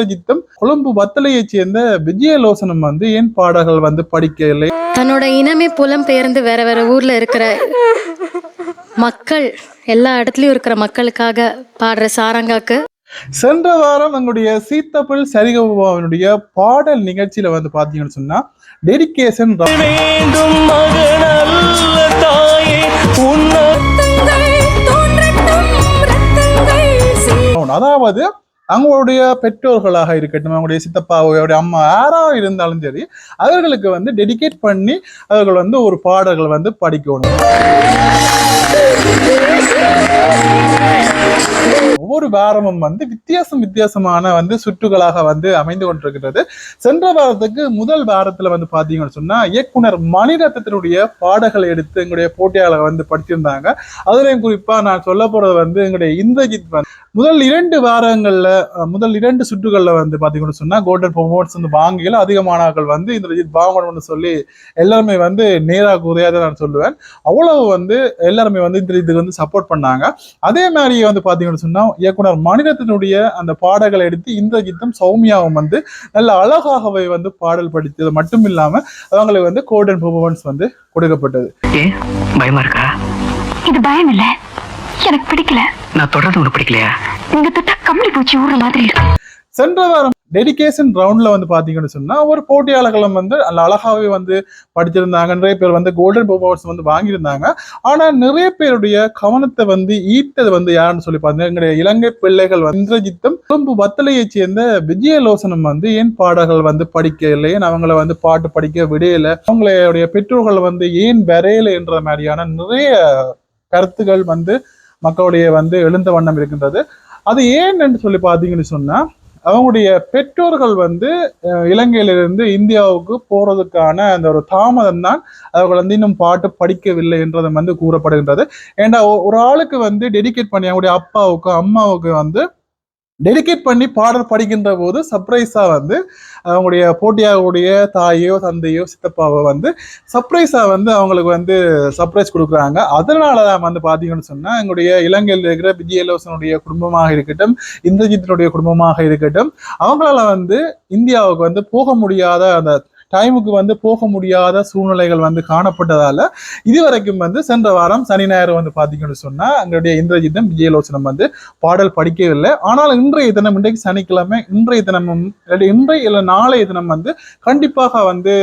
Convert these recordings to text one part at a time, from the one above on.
இந்திரஜித்தும் கொழும்பு வத்தலையைச் சேர்ந்த விஜயலோசனம் வந்து ஏன் பாடல்கள் வந்து படிக்கவில்லை? தன்னோட இனமே புலம் பெயர்ந்து வேற வேற ஊர்ல இருக்கிற மக்கள் எல்லா இடத்துலயும் இருக்கிற மக்களுக்காக பாடுற சாரங்காக்கு. சென்ற வாரம் எங்களுடைய சீத்தப்பிள் சரிகபாவினுடைய பாடல் நிகழ்ச்சியில வந்து பாத்தீங்கன்னு சொன்னா டெடிகேஷன் வேண்டும் மகனல்ல தாயே உன்னை அதாவது அவங்களுடைய பெற்றோர்களாக இருக்கட்டும் அவங்களுடைய சித்தப்பாவோ அவருடைய அம்மா யாராக இருந்தாலும் சரி அவர்களுக்கு வந்து டெடிகேட் பண்ணி அவர்கள் வந்து ஒரு பாடல்கள் வந்து படிக்கணும். ஒவ்வொரு வாரமும் வந்து வித்தியாசம் வித்தியாசமான வந்து சுற்றுகளாக வந்து அமைந்து கொண்டிருக்கிறது சென்ற வாரத்துக்கு முதல் வாரத்துல வந்து பாத்தீங்கன்னு சொன்னா இயக்குனர் மணிரத்னத்தினுடைய பாடல்களை எடுத்து எங்களுடைய போட்டியாளர் வந்து படிச்சிருந்தாங்க. அதுலயும் குறிப்பா நான் சொல்ல போறது வந்து எங்களுடைய இந்திரஜித் வந்து முதல் இரண்டு வாரங்கள்ல முதல் இரண்டு சுற்றுகள்ல வந்து பாத்தீங்கன்னு சொன்னா கோல்டன் பர்ஃபார்மன்ஸ் வந்து வாங்கியில அதிகமானவர்கள் வந்து இந்திரஜித் வாங்கணும்னு சொல்லி எல்லாருமே வந்து நேரா குறையாத நான் சொல்லுவேன். அவ்வளவு வந்து எல்லாருமே வந்து இந்திரஜித்துக்கு வந்து சப்போர்ட் பண்ணாங்க. அதே மாதிரி வந்து பாத்தீங்கன்னு சொன்னா இயக்குனர் மணிரத்னுடைய அந்த பாடல்களை எடுத்து இந்திரஜித்தும் சௌமியாவும் வந்து நல்ல அழகாகவே வந்து பாடல் படித்தது. மட்டும் இல்லாம அவங்களுக்கு வந்து கோல்டன் பெர்ஃபார்மன்ஸ் வந்து கொடுக்கப்பட்டது. பயமா இருக்கா? இது பயம் இல்ல. எனக்கு பிடிக்கல. நான் தொடர்ந்து உனக்கு பிடிக்கலையா? நீங்க தொட்டா கம்பளி பூச்சி ஊற மாதிரி இருக்கு. சென்ற வாரம் டெடிகேஷன் ரவுண்ட்ல வந்து பாத்தீங்கன்னு சொன்னா ஒரு போட்டியாளர்களும் வந்து நல்ல அழகாவே வந்து படிச்சிருந்தாங்க. நிறைய பேர் வந்து கோல்டன் பெர்ஃபார்மன்ஸ் வந்து வாங்கியிருந்தாங்க. ஆனா நிறைய பேருடைய கவனத்தை வந்து ஈட்டது வந்து யாருன்னு சொல்லி பாத்தீங்கன்னா எங்களுடைய இலங்கை பிள்ளைகள் வந்து இந்திரஜித்தும் கொழும்பு வத்தலையைச் சேர்ந்த விஜயலோசனம் வந்து ஏன் பாடல்கள் வந்து படிக்க இல்லையே அவங்கள வந்து பாட்டு படிக்க விடையில அவங்களுடைய பெற்றோர்கள் வந்து ஏன் வரையில என்ற மாதிரியான நிறைய கருத்துக்கள் வந்து மக்களுடைய வந்து எழுந்த வண்ணம் இருக்கின்றது. அது ஏன் என்று சொல்லி பார்த்தீங்கன்னு சொன்னா அவங்களுடைய பெற்றோர்கள் வந்து இலங்கையிலிருந்து இந்தியாவுக்கு போறதுக்கான அந்த ஒரு தாமதம் தான் அவர்கள் வந்து இன்னும் பாட்டு படிக்கவில்லை என்றதும் வந்து கூறப்படுகின்றது. ஏண்டா ஒரு ஆளுக்கு வந்து டெடிகேட் பண்ணி அவங்களுடைய அப்பாவுக்கு அம்மாவுக்கு வந்து டெடிகேட் பண்ணி பாடல் படிக்கின்ற போது சர்ப்ரைஸா வந்து அவங்களுடைய போட்டியாகக்கூடிய தாயோ தந்தையோ சித்தப்பாவோ வந்து சர்ப்ரைஸா வந்து அவங்களுக்கு வந்து சர்ப்ரைஸ் கொடுக்குறாங்க. அதனால தான் வந்து பாத்தீங்கன்னு சொன்னா எங்களுடைய இலங்கையில் இருக்கிற விஜயலோசனுடைய குடும்பமாக இருக்கட்டும் இந்திரஜித்தினுடைய குடும்பமாக இருக்கட்டும் அவங்களால வந்து இந்தியாவுக்கு வந்து போக முடியாத அந்த டைமுக்கு வந்து போக முடியாத சூழ்நிலைகள் வந்து காணப்பட்டதால இதுவரைக்கும் வந்து சென்ற வாரம் சனி ஞாயிறு வந்து பார்த்தீங்கன்னு சொன்னால் எங்களுடைய இந்திரஜித்தம் விஜயலோசனம் வந்து பாடல் படிக்கவில்லை. ஆனால் இன்றைய தினம் இன்றைக்கு சனிக்கிழமை இன்றைய தினமும் இல்லாட்டி இன்றைய இல்லை நாளைய தினம் வந்து கண்டிப்பாக வந்து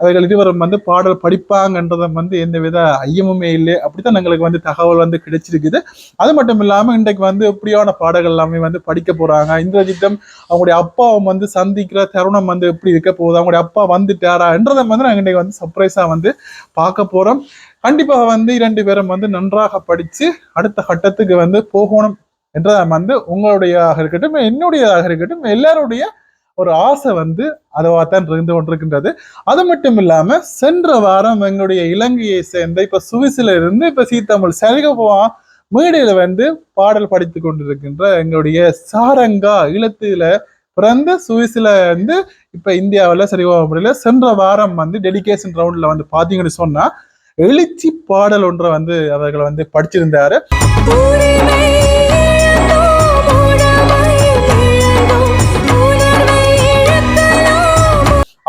அவைகள் இருவரும் வந்து பாடல் படிப்பாங்கன்றத வந்து எந்தவித ஐயமுமே இல்லை. அப்படித்தான் எங்களுக்கு வந்து தகவல் வந்து கிடைச்சிருக்குது. அது மட்டும் இல்லாமல் இன்றைக்கு வந்து எப்படியான பாடல்கள் எல்லாமே வந்து படிக்க போறாங்க. இந்திரஜித்தம் அவங்களுடைய அப்பாவும் வந்து சந்திக்கிற தருணம் வந்து எப்படி இருக்க போகுது? அவங்களுடைய அப்பா வந்துட்டாரா? என்றதை வந்து நாங்கள் இன்றைக்கு வந்து சர்ப்ரைஸாக வந்து பார்க்க போறோம். கண்டிப்பாக வந்து இரண்டு பேரும் வந்து நன்றாக படித்து அடுத்த கட்டத்துக்கு வந்து போகணும் என்றதை வந்து உங்களுடையதாக இருக்கட்டும் என்னுடையதாக இருக்கட்டும் எல்லாருடைய ஒரு ஆசை வந்து அதுவாகத்தான் இருந்து கொண்டிருக்கின்றது. அது மட்டும் இல்லாமல் சென்ற வாரம் எங்களுடைய இலங்கையை சேர்ந்த இப்போ சுவிஸில் இருந்து இப்போ சீத்தமிழ் சரிகபவா மேடையில் வந்து பாடல் படித்து கொண்டிருக்கின்ற எங்களுடைய சாரங்கா இழுத்துல பிறந்த சுவிஸில் வந்து இப்போ இந்தியாவில் சரிகபா சென்ற வாரம் வந்து டெடிகேஷன் ரவுண்டில் வந்து பார்த்தீங்கன்னு சொன்னால் எழுச்சி பாடல் ஒன்றை வந்து அவர்கள் வந்து படிச்சிருந்தாரு.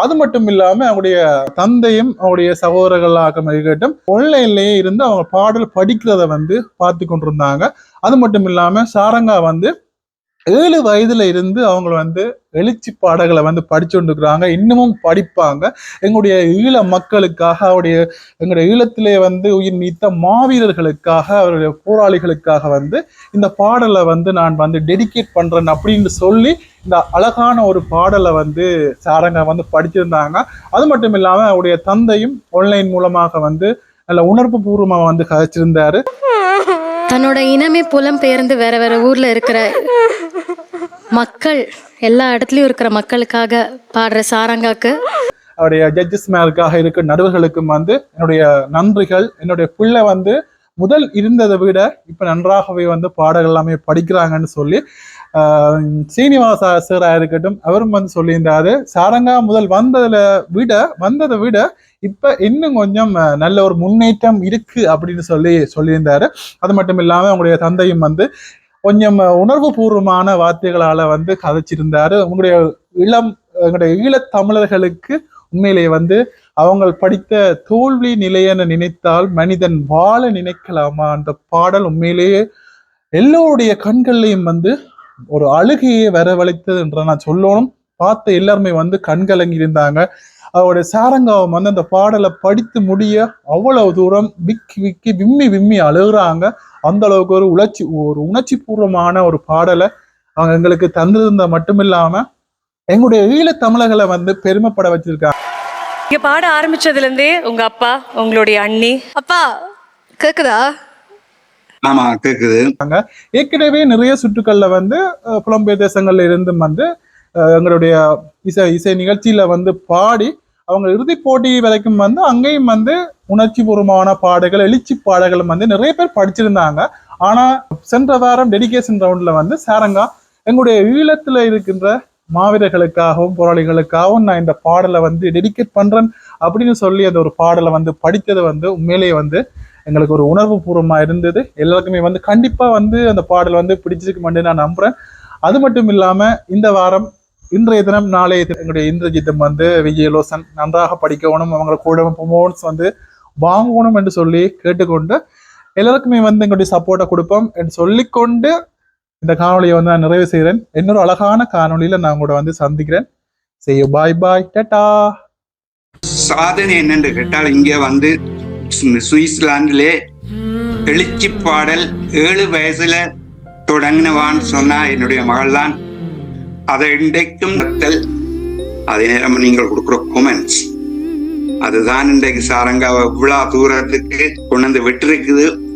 அது மட்டும் இல்லாம அவங்களுடைய தந்தையும் அவங்களுடைய சகோதரர்களாக இருக்கட்டும் ஆன்லைன்லயே இருந்து அவங்க பாடல் படிக்கிறத வந்து பார்த்து கொண்டிருந்தாங்க. அது மட்டும் இல்லாம சாரங்கா வந்து ஏழு வயதுல இருந்து அவங்க வந்து எழுச்சி பாடல்களை வந்து படிச்சு கொண்டிருக்கிறாங்க. இன்னமும் படிப்பாங்க. எங்களுடைய ஈழ மக்களுக்காக அவருடைய எங்களுடைய ஈழத்திலே வந்து உயிர் நீத்த மாவீரர்களுக்காக அவருடைய போராளிகளுக்காக வந்து இந்த பாடலை வந்து நான் வந்து டெடிகேட் பண்றேன் அப்படின்னு சொல்லி இந்த அழகான ஒரு பாடலை வந்து சாரங்க வந்து படிச்சிருந்தாங்க. அது மட்டும் இல்லாம அவருடைய தந்தையும் ஆன்லைன் மூலமாக வந்து நல்ல உணர்வு பூர்வமாக வந்து கதைச்சிருந்தாரு. தன்னோட இனமே புலம் பெயர்ந்து வேற வேற ஊர்ல இருக்கிற மக்கள் எல்லா இடத்துலயும் இருக்கிற மக்களுக்காக பாடுற சாரங்காக்கு. அவருடைய ஜட்ஜஸ் மேலுக்காக இருக்க நடுவர்களுக்கும் வந்து என்னுடைய நன்றிகள் என்னுடைய புள்ள வந்து முதல் இருந்ததை விட இப்போ நன்றாகவே வந்து பாடல்கள் எல்லாமே படிக்கிறாங்கன்னு சொல்லி ஆஹ் சீனிவாசா இருக்கட்டும் அவரும் வந்து சொல்லியிருந்தாரு. சாரங்கா முதல் வந்ததில் விட வந்ததை விட இப்போ இன்னும் கொஞ்சம் நல்ல ஒரு முன்னேற்றம் இருக்கு அப்படின்னு சொல்லி சொல்லியிருந்தாரு. அது மட்டும் இல்லாமல் அவங்களுடைய தந்தையும் வந்து கொஞ்சம் உணர்வு பூர்வமான வார்த்தைகளால வந்து கதைச்சிருந்தாரு. உங்களுடைய இளம் எங்களுடைய ஈழத் தமிழர்களுக்கு உண்மையிலேயே வந்து அவங்க படித்த தோல்வி நிலையென நினைத்தால் மனிதன் வாழ நினைக்கலாமா அந்த பாடல் உண்மையிலேயே எல்லோருடைய கண்கள்லையும் வந்து ஒரு அழுகையை வரவழைத்தது என்ற நான் சொல்லணும். பார்த்த எல்லாருமே வந்து கண்கலங்கி இருந்தாங்க. அவருடைய சாரங்காவம் வந்து அந்த பாடலை படித்து முடிய அவ்வளவு தூரம் விக்கி விக்கி விம்மி விம்மி அழுகுறாங்க. அந்த அளவுக்கு ஒரு உணர்ச்சி ஒரு உணர்ச்சி பூர்வமான ஒரு பாடலை அவங்க எங்களுக்கு தந்திருந்த மட்டுமில்லாம எங்களுடைய ஈழத் தமிழர்களை வந்து பெருமைப்பட வச்சிருக்காங்க. இங்க பாட ஆரம்பிச்சதுல இருந்தே உங்க அப்பா உங்களுடைய அண்ணி. அப்பா கேக்குதா? ஆமா கேக்குது. ஏற்கனவே நிறைய சுற்றுக்கள்ல வந்து புலம்பெயர் தேசங்கள்ல இருந்தும் வந்து எங்களுடைய இசை இசை நிகழ்ச்சியில வந்து பாடி அவங்க இறுதிப் போட்டி வரைக்கும் வந்து அங்கேயும் வந்து உணர்ச்சி பூர்வமான பாடல்கள் எழுச்சி பாடல்களும் வந்து நிறைய பேர் படிச்சிருந்தாங்க. ஆனா சென்ற வாரம் டெடிகேஷன் ரவுண்ட்ல வந்து சாரங்கா எங்களுடைய ஈழத்துல இருக்கின்ற மாவீரர்களுக்காகவும் போராளிகளுக்காகவும் நான் இந்த பாடலை வந்து டெடிகேட் பண்றேன் அப்படின்னு சொல்லி அந்த ஒரு பாடலை வந்து படித்தது வந்து உண்மையிலேயே வந்து எங்களுக்கு ஒரு உணர்வு பூர்வமா இருந்தது. எல்லாருக்குமே வந்து கண்டிப்பா வந்து அந்த பாடல் வந்து பிடிச்சிருக்குமென்று நான் நம்புறேன். அது மட்டும் இல்லாம இந்த வாரம் இன்றைய தினம் நாளைய தினம் எங்களுடைய இந்திரஜித்தம் வந்து விஜயலோசன் நன்றாக படிக்கணும் அவங்கள கூட ப்ரொமோட்ஸ் வந்து வாங்கணும் என்று சொல்லி கேட்டுக்கொண்டு எல்லாருக்குமே வந்து எங்களுடைய சப்போர்ட்டை கொடுப்போம் என்று சொல்லிக்கொண்டு இந்த காணொலியை வந்து நான் நிறைவு செய்கிறேன். இன்னொரு அழகான காணொளியில நான் உங்களோட வந்து சந்திக்கிறேன். செய்ய பாய் பாய் டட்டா சாதனை என்னென்று கேட்டால் இங்கே வந்து சு- எழுச்சி பாடல் ஏழு வயசுல தொடங்கினவான்னு சொன்னா என்னுடைய மகள் தான் அதை இன்றைக்கும் அதே நேரம் நீங்கள் கொடுக்குற கொமெண்ட்ஸ் அதுதான் இன்றைக்கு சாரங்காவை இவ்வளவு தூரத்துக்கு கொண்டு வந்து விட்டுருக்குது.